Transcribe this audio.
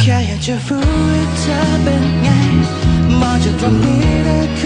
แค่อยากจะรู้ว่าเธอเป็นไงมองจากตรงนี้ล้คเธอ